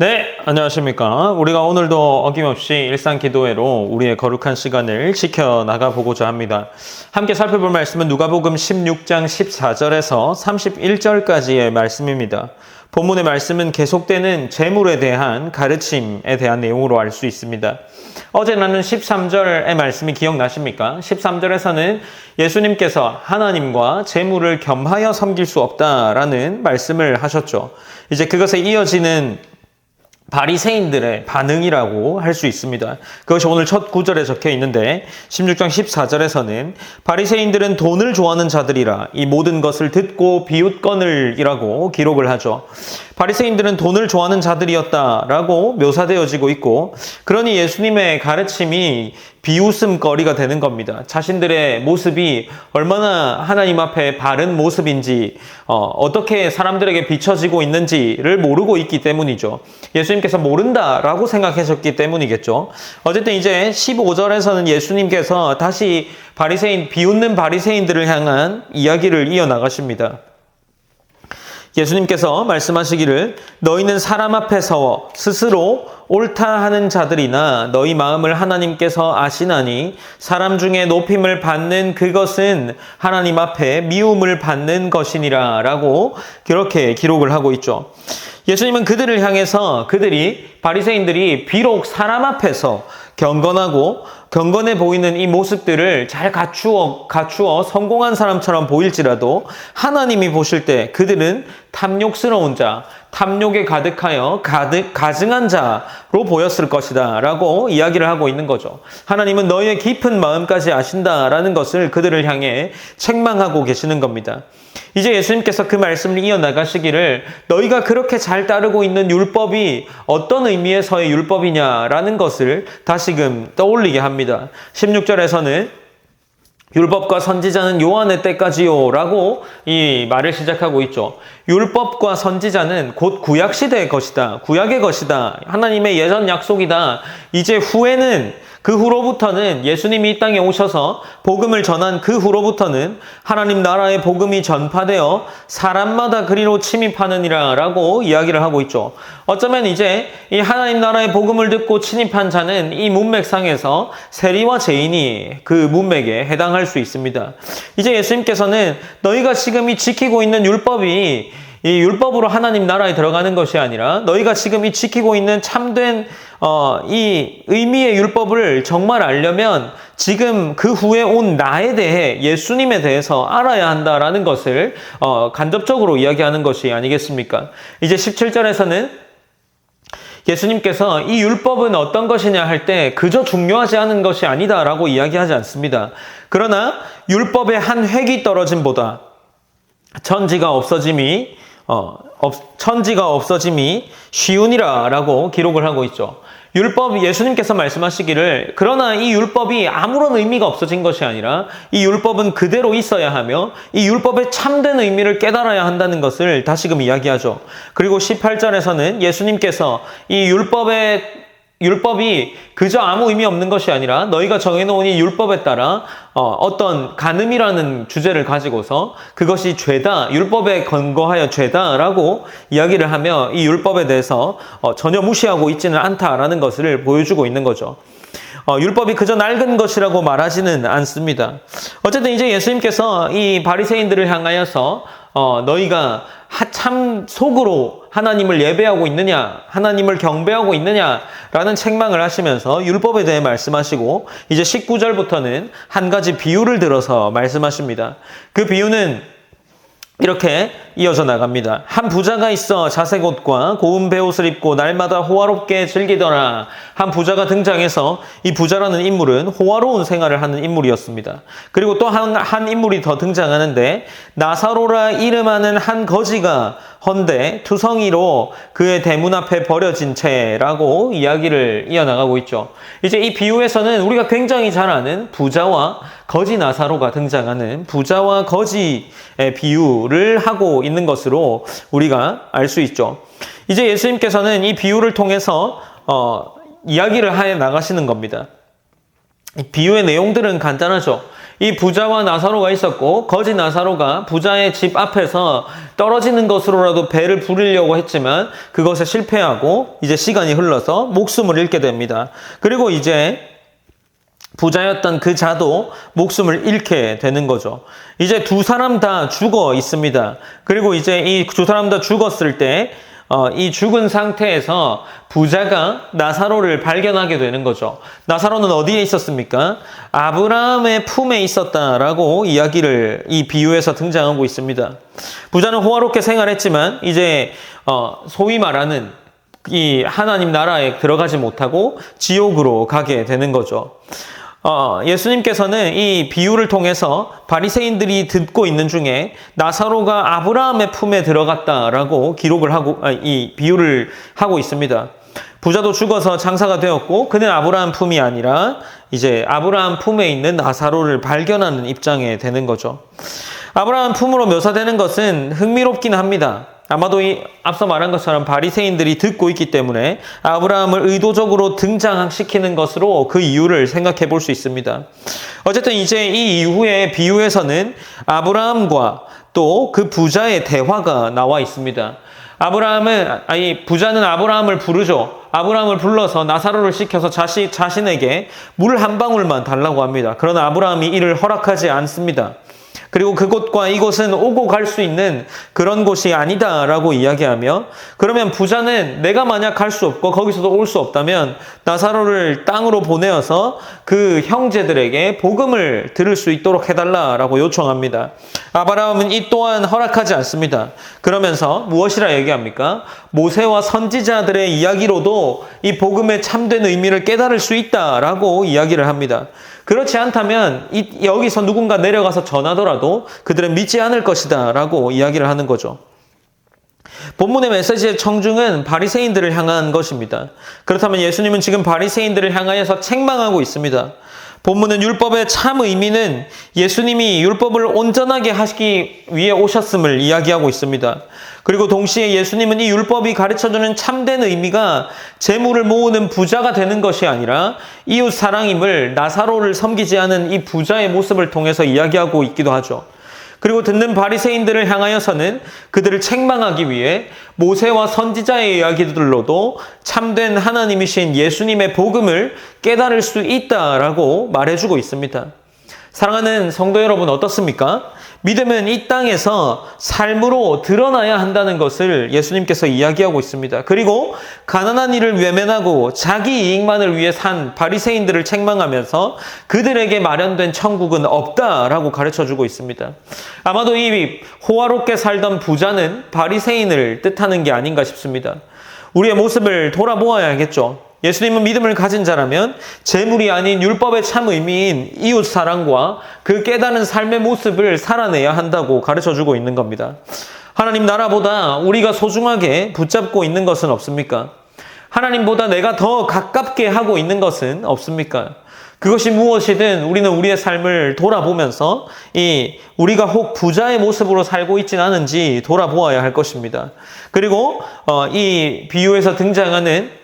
네, 안녕하십니까. 우리가 오늘도 어김없이 일상 기도회로 우리의 거룩한 시간을 지켜나가 보고자 합니다. 함께 살펴볼 말씀은 누가복음 16장 14절에서 31절까지의 말씀입니다. 본문의 말씀은 계속되는 재물에 대한 가르침에 대한 내용으로 알 수 있습니다. 어제 나눈 13절의 말씀이 기억나십니까? 13절에서는 예수님께서 하나님과 재물을 겸하여 섬길 수 없다라는 말씀을 하셨죠. 이제 그것에 이어지는 바리새인들의 반응이라고 할 수 있습니다. 그것이 오늘 첫 구절에 적혀 있는데 16장 14절에서는 바리새인들은 돈을 좋아하는 자들이라 이 모든 것을 듣고 비웃거늘이라고 기록을 하죠. 바리새인들은 돈을 좋아하는 자들이었다라고 묘사되어지고 있고 그러니 예수님의 가르침이 비웃음거리가 되는 겁니다. 자신들의 모습이 얼마나 하나님 앞에 바른 모습인지 어, 떻게 사람들에게 비춰지고 있는지를 모르고 있기 때문이죠. 예수님께서 모른다라고 생각하셨기 때문이겠죠. 어쨌든 이제 15절에서는 예수님께서 다시 바리새인 비웃는 바리새인들을 향한 이야기를 이어 나가십니다. 예수님께서 말씀하시기를 너희는 사람 앞에 서워 스스로 옳다 하는 자들이나 너희 마음을 하나님께서 아시나니 사람 중에 높임을 받는 그것은 하나님 앞에 미움을 받는 것이니라 라고 그렇게 기록을 하고 있죠. 예수님은 그들을 향해서 그들이 바리새인들이 비록 사람 앞에서 경건하고 경건해 보이는 이 모습들을 잘 갖추어 갖추어 성공한 사람처럼 보일지라도 하나님이 보실 때 그들은 탐욕스러운 자, 탐욕에 가득하여 가득 가증한 자로 보였을 것이다 라고 이야기를 하고 있는 거죠. 하나님은 너희의 깊은 마음까지 아신다 라는 것을 그들을 향해 책망하고 계시는 겁니다. 이제 예수님께서 그 말씀을 이어 나가시기를 너희가 그렇게 잘 따르고 있는 율법이 어떤 의미에서의 율법이냐라는 것을 다시금 떠올리게 합니다. 16절에서는 율법과 선지자는 요한의 때까지요 라고 이 말을 시작하고 있죠. 율법과 선지자는 곧 구약 시대의 것이다. 구약의 것이다. 하나님의 예전 약속이다. 이제 후에는 그 후로부터는 예수님이 이 땅에 오셔서 복음을 전한 그 후로부터는 하나님 나라의 복음이 전파되어 사람마다 그리로 침입하느니라 라고 이야기를 하고 있죠. 어쩌면 이제 이 하나님 나라의 복음을 듣고 침입한 자는 이 문맥상에서 세리와 죄인이 그 문맥에 해당할 수 있습니다. 이제 예수님께서는 너희가 지금 이 지키고 있는 율법이 이 율법으로 하나님 나라에 들어가는 것이 아니라 너희가 지금 이 지키고 있는 참된 어, 이 의미의 율법을 정말 알려면 지금 그 후에 온 나에 대해 예수님에 대해서 알아야 한다라는 것을 어, 간접적으로 이야기하는 것이 아니겠습니까? 이제 17절에서는 예수님께서 이 율법은 어떤 것이냐 할 때 그저 중요하지 않은 것이 아니다라고 이야기하지 않습니다. 그러나 율법의 한 획이 떨어짐보다 천지가 없어짐이 어, 천지가 없어짐이 쉬우니라라고 기록을 하고 있죠. 율법 예수님께서 말씀하시기를 그러나 이 율법이 아무런 의미가 없어진 것이 아니라 이 율법은 그대로 있어야 하며 이 율법의 참된 의미를 깨달아야 한다는 것을 다시금 이야기하죠. 그리고 18절에서는 예수님께서 이 율법의 율법이 그저 아무 의미 없는 것이 아니라 너희가 정해놓은 이 율법에 따라 어, 떤 간음이라는 주제를 가지고서 그것이 죄다, 율법에 근거하여 죄다라고 이야기를 하며 이 율법에 대해서 어, 전혀 무시하고 있지는 않다라는 것을 보여주고 있는 거죠. 어, 율법이 그저 낡은 것이라고 말하지는 않습니다. 어쨌든 이제 예수님께서 이 바리새인들을 향하여서 어, 너희가 참 속으로 하나님을 예배하고 있느냐, 하나님을 경배하고 있느냐라는 책망을 하시면서 율법에 대해 말씀하시고 이제 19절부터는 한 가지 비유를 들어서 말씀하십니다. 그 비유는 이렇게 이어져 나갑니다. 한 부자가 있어 자색 옷과 고운 배옷을 입고 날마다 호화롭게 즐기더라. 한 부자가 등장해서 이 부자라는 인물은 호화로운 생활을 하는 인물이었습니다. 그리고 또한 한 인물이 더 등장하는데 나사로라 이름하는 한 거지가 헌데 투성이로 그의 대문 앞에 버려진 채라고 이야기를 이어나가고 있죠. 이제 이 비유에서는 우리가 굉장히 잘 아는 부자와 거지 나사로가 등장하는 부자와 거지의 비유를 하고 있는 것으로 우리가 알 수 있죠. 이제 예수님께서는 이 비유를 통해서 어, 이야기를 하여 나가시는 겁니다. 비유의 내용들은 간단하죠. 이 부자와 나사로가 있었고 거지 나사로가 부자의 집 앞에서 떨어지는 것으로라도 배를 부르려고 했지만 그것에 실패하고 이제 시간이 흘러서 목숨을 잃게 됩니다. 그리고 이제 부자였던 그 자도 목숨을 잃게 되는 거죠. 이제 두 사람 다 죽어 있습니다. 그리고 이제 이 두 사람 다 죽었을 때, 어, 이 죽은 상태에서 부자가 나사로를 발견하게 되는 거죠. 나사로는 어디에 있었습니까? 아브라함의 품에 있었다라고 이야기를 이 비유에서 등장하고 있습니다. 부자는 호화롭게 생활했지만 이제 어, 소위 말하는 이 하나님 나라에 들어가지 못하고 지옥으로 가게 되는 거죠. 어, 예수님께서는 이 비유를 통해서 바리새인들이 듣고 있는 중에 나사로가 아브라함의 품에 들어갔다라고 기록을 하고 아, 이 비유를 하고 있습니다. 부자도 죽어서 장사가 되었고 그는 아브라함 품이 아니라 이제 아브라함 품에 있는 나사로를 발견하는 입장에 되는 거죠. 아브라함 품으로 묘사되는 것은 흥미롭긴 합니다. 아마도 이 앞서 말한 것처럼 바리새인들이 듣고 있기 때문에 아브라함을 의도적으로 등장시키는 것으로 그 이유를 생각해 볼 수 있습니다. 어쨌든 이제 이 이후에 비유에서는 아브라함과 또 그 부자의 대화가 나와 있습니다. 아브라함은 아니 부자는 아브라함을 부르죠. 아브라함을 불러서 나사로를 시켜서 자시, 자신에게 물 한 방울만 달라고 합니다. 그러나 아브라함이 이를 허락하지 않습니다. 그리고 그곳과 이곳은 오고 갈 수 있는 그런 곳이 아니다라고 이야기하며 그러면 부자는 내가 만약 갈 수 없고 거기서도 올 수 없다면 나사로를 땅으로 보내어서 그 형제들에게 복음을 들을 수 있도록 해달라라고 요청합니다. 아브라함은 이 또한 허락하지 않습니다. 그러면서 무엇이라 얘기합니까? 모세와 선지자들의 이야기로도 이 복음의 참된 의미를 깨달을 수 있다라고 이야기를 합니다. 그렇지 않다면 이, 여기서 누군가 내려가서 전하더라도 그들은 믿지 않을 것이다 라고 이야기를 하는 거죠. 본문의 메시지의 청중은 바리새인들을 향한 것입니다. 그렇다면 예수님은 지금 바리새인들을 향하여서 책망하고 있습니다. 본문은 율법의 참 의미는 예수님이 율법을 온전하게 하시기 위해 오셨음을 이야기하고 있습니다. 그리고 동시에 예수님은 이 율법이 가르쳐주는 참된 의미가 재물을 모으는 부자가 되는 것이 아니라 이웃 사랑임을 나사로를 섬기지 않은 이 부자의 모습을 통해서 이야기하고 있기도 하죠. 그리고 듣는 바리새인들을 향하여서는 그들을 책망하기 위해 모세와 선지자의 이야기들로도 참된 하나님이신 예수님의 복음을 깨달을 수 있다라고 말해주고 있습니다. 사랑하는 성도 여러분 어떻습니까? 믿음은 이 땅에서 삶으로 드러나야 한다는 것을 예수님께서 이야기하고 있습니다. 그리고 가난한 이를 외면하고 자기 이익만을 위해 산 바리새인들을 책망하면서 그들에게 마련된 천국은 없다라고 가르쳐 주고 있습니다. 아마도 이 호화롭게 살던 부자는 바리새인을 뜻하는 게 아닌가 싶습니다. 우리의 모습을 돌아보아야겠죠. 예수님은 믿음을 가진 자라면 재물이 아닌 율법의 참 의미인 이웃 사랑과 그 깨닫는 삶의 모습을 살아내야 한다고 가르쳐 주고 있는 겁니다. 하나님 나라보다 우리가 소중하게 붙잡고 있는 것은 없습니까? 하나님보다 내가 더 가깝게 하고 있는 것은 없습니까? 그것이 무엇이든 우리는 우리의 삶을 돌아보면서 이 우리가 혹 부자의 모습으로 살고 있지는 않은지 돌아보아야 할 것입니다. 그리고 어, 이 비유에서 등장하는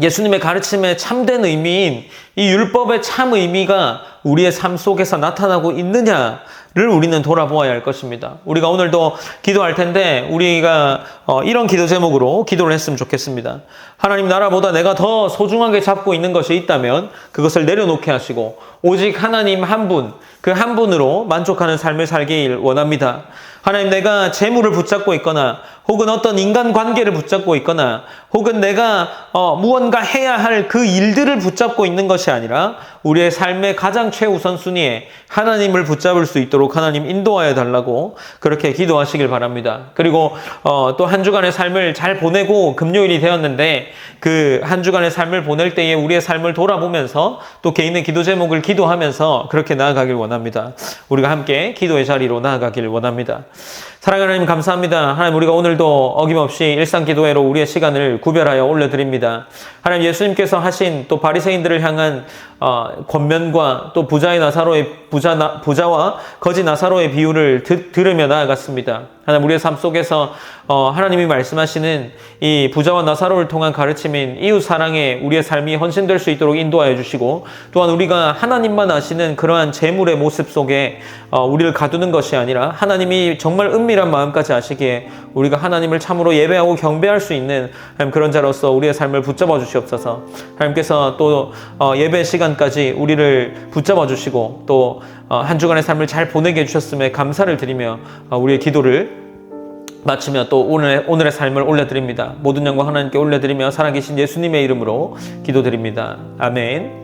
예수님의 가르침의 참된 의미인 이 율법의 참 의미가 우리의 삶 속에서 나타나고 있느냐 를 우리는 돌아보아야 할 것입니다. 우리가 오늘도 기도할 텐데 우리가 어, 이런 기도 제목으로 기도를 했으면 좋겠습니다. 하나님 나라보다 내가 더 소중하게 잡고 있는 것이 있다면 그것을 내려놓게 하시고 오직 하나님 한 분, 그 한 분으로 만족하는 삶을 살길 원합니다. 하나님 내가 재물을 붙잡고 있거나 혹은 어떤 인간 관계를 붙잡고 있거나 혹은 내가 어, 무언가 해야 할 그 일들을 붙잡고 있는 것이 아니라 우리의 삶의 가장 최우선 순위에 하나님을 붙잡을 수 있도록 하나님 인도하여 달라고 그렇게 기도하시길 바랍니다. 그리고 어, 또 한 주간의 삶을 잘 보내고 금요일이 되었는데 그 한 주간의 삶을 보낼 때에 우리의 삶을 돌아보면서 또 개인의 기도 제목을 기도하면서 그렇게 나아가길 원합니다. 우리가 함께 기도의 자리로 나아가길 원합니다. 사랑하는 하나님 감사합니다. 하나님 우리가 오늘도 어김없이 일상 기도회로 우리의 시간을 구별하여 올려드립니다. 하나님 예수님께서 하신 또 바리새인들을 향한 어, 권면과 또 부자의 나사로의 부자 나, 부자와 거지 나사로의 비유를 드, 들으며 나아갔습니다. 하나님 우리의 삶 속에서 어, 하나님이 말씀하시는 이 부자와 나사로를 통한 가르침인 이웃 사랑에 우리의 삶이 헌신될 수 있도록 인도하여 주시고 또한 우리가 하나님만 아시는 그러한 재물의 모습 속에 어, 우리를 가두는 것이 아니라 하나님이 정말 은밀한 마음까지 아시기에 우리가 하나님을 참으로 예배하고 경배할 수 있는 그런 자로서 우리의 삶을 붙잡아 주시옵소서. 하나님께서 또 어, 예배 시간까지 우리를 붙잡아 주시고 또 어, 한 주간의 삶을 잘 보내게 해주셨음에 감사를 드리며 어, 우리의 기도를 마치며 또 오늘, 오늘의 삶을 올려드립니다. 모든 영광 하나님께 올려드리며 살아계신 예수님의 이름으로 기도드립니다. 아멘.